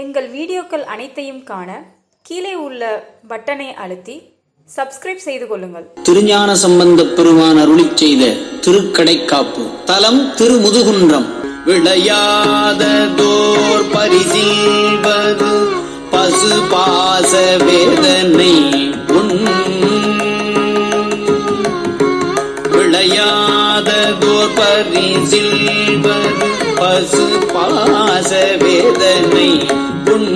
எங்கள் வீடியோக்கள் அனைத்தையும் காண கீழே உள்ள பட்டனை அழுத்தி சப்ஸ்கிரைப் செய்து கொள்ளுங்கள். திருஞான சம்பந்த பெருமான் அருளிச் செய்த திருக்கடைக்காப்பு. தலம் திருமுதுகுன்றம். விளையாததோர் பரிசில்வது பசு பாச வேதனை உன் விளையாததோர் பரிசில்வது பசு பாச வேதனை உன்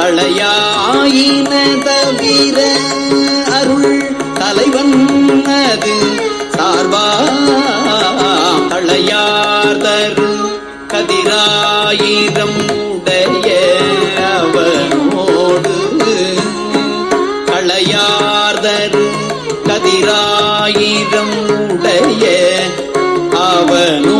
தளையாயின தவிர அருள் தலைவன் அது சார்பா தளையார்தரு கதிராயிரம் உடைய அவனோடு களையார்தரு கதிராயிரம் உடைய அவனோடு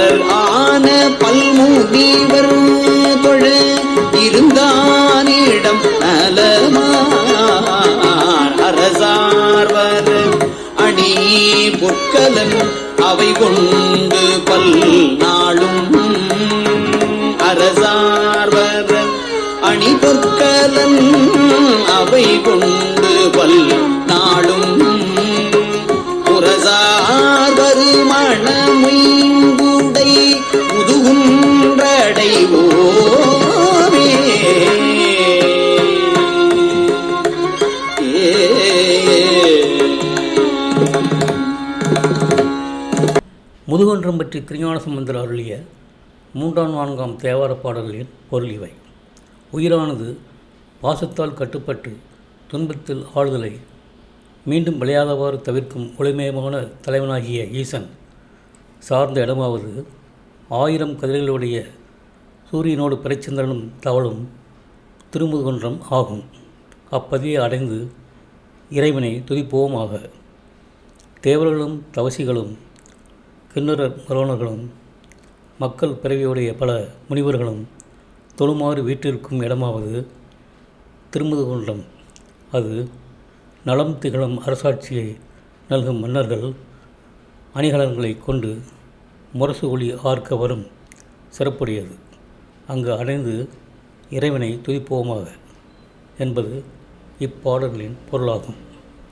நரர் ஆன பல்முனிவர் தொழ இருந்தானிடம் நலமார் அரசார்வர் அணி பொற்கலன் அவை கொண்டு பல் நாளும் அரசார்வர் அணி பொற்கலன் அவை கொண்டு பல் நாளும் புரசார் வருமணமுய்குடை முதுகொன்றம் பற்றி திருஞான சம்பந்தர் அருளிய மூன்றாம் நான்காம் தேவார பாடல்களின் பொருள் இவை. உயிரானது பாசத்தால் கட்டுப்பட்டு துன்பத்தில் ஆளுதலை மீண்டும் விளையாதவாறு தவிர்க்கும் ஒளிமயமான தலைவனாகிய ஈசன் சார்ந்த இடமாவது ஆயிரம் கதிர்களுடைய சூரியனோடு பிறைச்சந்திரனும் தவளும் திருமுதுகொன்றம் ஆகும். அப்பதியை அடைந்து இறைவனை துதிப்போமாக. தேவர்களும் தவசிகளும் கிண்ணறர் மரோணர்களும் மக்கள் பிறவியுடைய பல முனிவர்களும் தொழுமாறு வீட்டிற்கும் இடமாவது திருமுதுகுன்றம் அது நலம் திகழும் அரசாட்சியை நல்கும் மன்னர்கள் அணிகலன்களை கொண்டு முரசு ஒளி ஆர்க்க வரும் சிறப்புடையது. அங்கு அடைந்து இறைவனை துதிப்போமாக என்பது இப்பாடல்களின் பொருளாகும்.